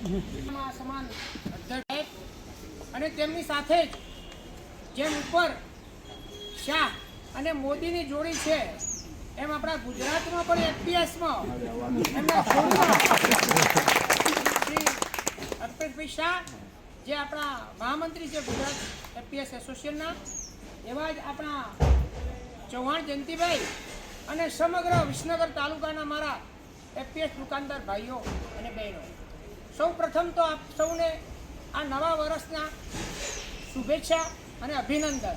સમાન અને તેમની સાથે જ જેમ ઉપર શાહ અને મોદીની જોડી છે, એમ આપણા ગુજરાતમાં પણ એફપીએસમાં. એમના અલ્પેશભાઈ શાહ, જે આપણા મહામંત્રી છે ગુજરાત એફપીએસ એસોસિએશનના, એવા જ આપણા ચૌહાણ જયંતિભાઈ અને સમગ્ર વિસનગર તાલુકાના મારા એફપીએસ દુકાનદાર ભાઈઓ અને બહેનો. સૌ પ્રથમ તો આપ સૌને આ નવા વર્ષના શુભેચ્છા અને અભિનંદન.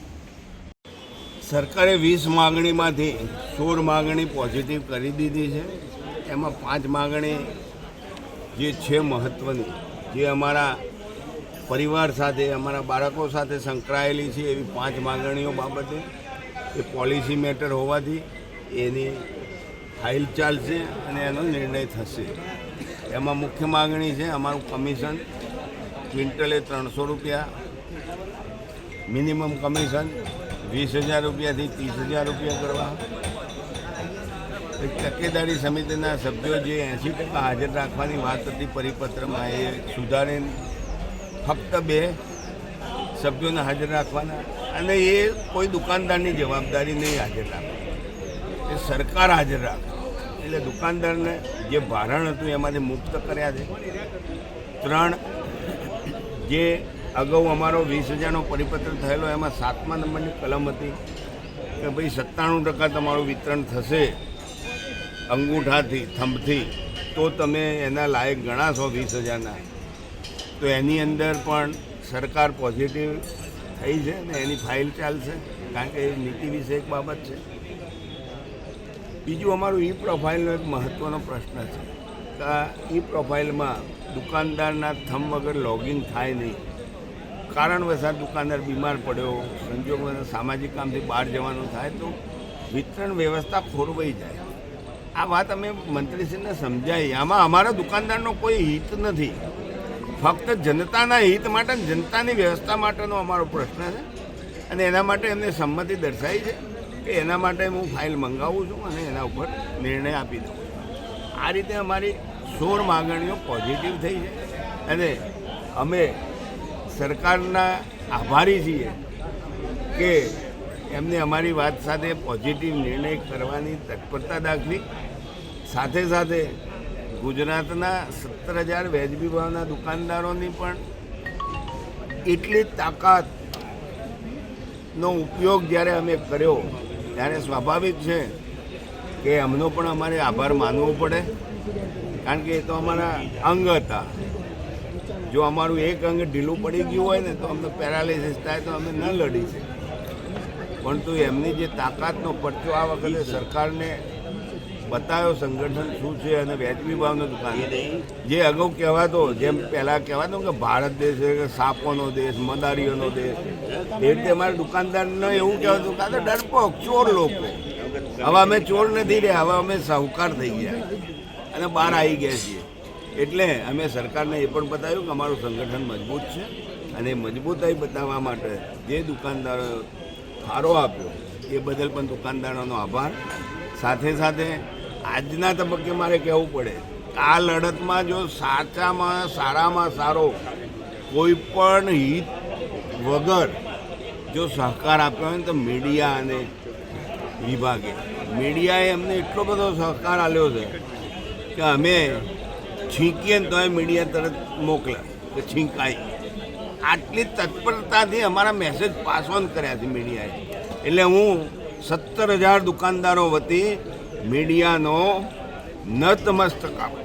સરકારે વીસ માગણીમાંથી સોળ માગણી પોઝિટિવ કરી દીધી છે. એમાં પાંચ માગણી જે છે મહત્ત્વની જે અમારા પરિવાર સાથે, અમારા બાળકો સાથે સંકળાયેલી છે એવી પાંચ માગણીઓ બાબતે. એ પોલિસી મેટર હોવાથી એની ફાઇલ ચાલશે અને એનો નિર્ણય થશે. એમાં મુખ્ય માગણી છે અમારું કમિશન ક્વિન્ટલે ત્રણસો રૂપિયા, મિનિમમ કમિશન વીસ હજાર રૂપિયાથી ત્રીસ હજાર રૂપિયા કરવા. તકેદારી સમિતિના સભ્યો જે એંસી ટકા હાજર રાખવાની વાત હતી પરિપત્રમાં એ સુધારીને ફક્ત બે સભ્યોને હાજર રાખવાના અને એ કોઈ દુકાનદારની જવાબદારી નહીં હાજર રાખવાની એ સરકાર હાજર રાખે. એટલે દુકાનદારને જે ભારણ હતું એમાંથી મુક્ત કર્યા છે. ત્રણ, જે અગાઉ અમારો વીસ હજારનો પરિપત્ર થયેલો, એમાં સાતમા નંબરની કલમ હતી કે ભાઈ સત્તાણું ટકા તમારું વિતરણ થશે અંગૂઠાથી, થંભથી, તો તમે એના લાયક ગણાશો વીસ હજારના. તો એની અંદર પણ સરકાર પોઝિટિવ થઈ છે ને એની ફાઇલ ચાલશે, કારણ કે એ નીતિ વિશે એક બાબત છે. બીજું અમારું ઈ પ્રોફાઇલનો એક મહત્ત્વનો પ્રશ્ન છે કે ઈ પ્રોફાઇલમાં દુકાનદારના થમ વગર લોગિન થાય નહીં. કારણવશાત દુકાનદાર બીમાર પડ્યો સંજોગોને સામાજિક કામથી બહાર જવાનું થાય તો વિતરણ વ્યવસ્થા ખોરવાઈ જાય. આ વાત અમે મંત્રીશ્રીને સમજાવી આમાં અમારા દુકાનદારનો કોઈ હિત નથી. ફક્ત જનતાના હિત માટે જનતાની વ્યવસ્થા માટેનો અમારો પ્રશ્ન છે અને એના માટે એમને સંમતિ દર્શાવી છે. કે એના માટે હું ફાઇલ મંગાવું છું અને એના ઉપર નિર્ણય આપી દઉં આ રીતે અમારી સોળ માગણીઓ પોઝિટિવ થઈ છે. અને અમે સરકારના આભારી છીએ કે એમને અમારી વાત સાથે પોઝિટિવ નિર્ણય કરવાની તત્પરતા દાખવી. સાથે સાથે ગુજરાતના સત્તર હજાર વ્યાજબી ભાવના દુકાનદારોની પણ એટલી તાકાતનો ઉપયોગ જ્યારે અમે કર્યો ત્યારે સ્વાભાવિક છે કે એમનો પણ અમારે આભાર માનવો પડે, કારણ કે એ તો અમારા અંગ હતા. જો અમારું એક અંગ ઢીલું પડી ગયું હોય ને, તો અમને પેરાલિસિસ થાય, તો અમે ન લડી શકીએ. પરંતુ એમની જે તાકાતનો પરચો આ વખતે સરકારને બતાવ્યો, સંગઠન શું છે અને વ્યાજબી ભાવનો દુકાન જે અગાઉ કહેવાતો, જેમ પહેલાં કહેવાતો કે ભારત દેશ છે, કે સાપોનો દેશ મદારીઓનો દેશ. એ રીતે અમારા દુકાનદારને એવું કહેવાતું કાં તો ડરપોક, ચોર લોકો. હવે અમે ચોર નથી રહ્યા, હવે અમે સાહુકાર થઈ ગયા. અને બહાર આવી ગયા છીએ. એટલે અમે સરકારને એ પણ બતાવ્યું કે અમારું સંગઠન મજબૂત છે અને મજબૂતાઈ બતાવવા માટે જે દુકાનદારો ફાળો આપ્યો, એ બદલ પણ દુકાનદારોનો આભાર. સાથે સાથે આજના તબક્કે મારે કહેવું પડે, આ લડતમાં જો સાચામાં, સારામાં સારો કોઈ પણ હિત વગર જો સહકાર આપ્યો હોય ને તો મીડિયા અને વિભાગે. મીડિયાએ અમને એટલો બધો સહકાર આપ્યો છે કે અમે છીંકીએ ને તોય મીડિયા તરત મોકલે, કે છીંકાઈ આટલી તત્પરતાથી અમારા મેસેજ પાસ ઓન કર્યા છે મીડિયાએ. એટલે હું સત્તર હજાર દુકાનદારો વતી મીડિયાનો નતમસ્તક આપ.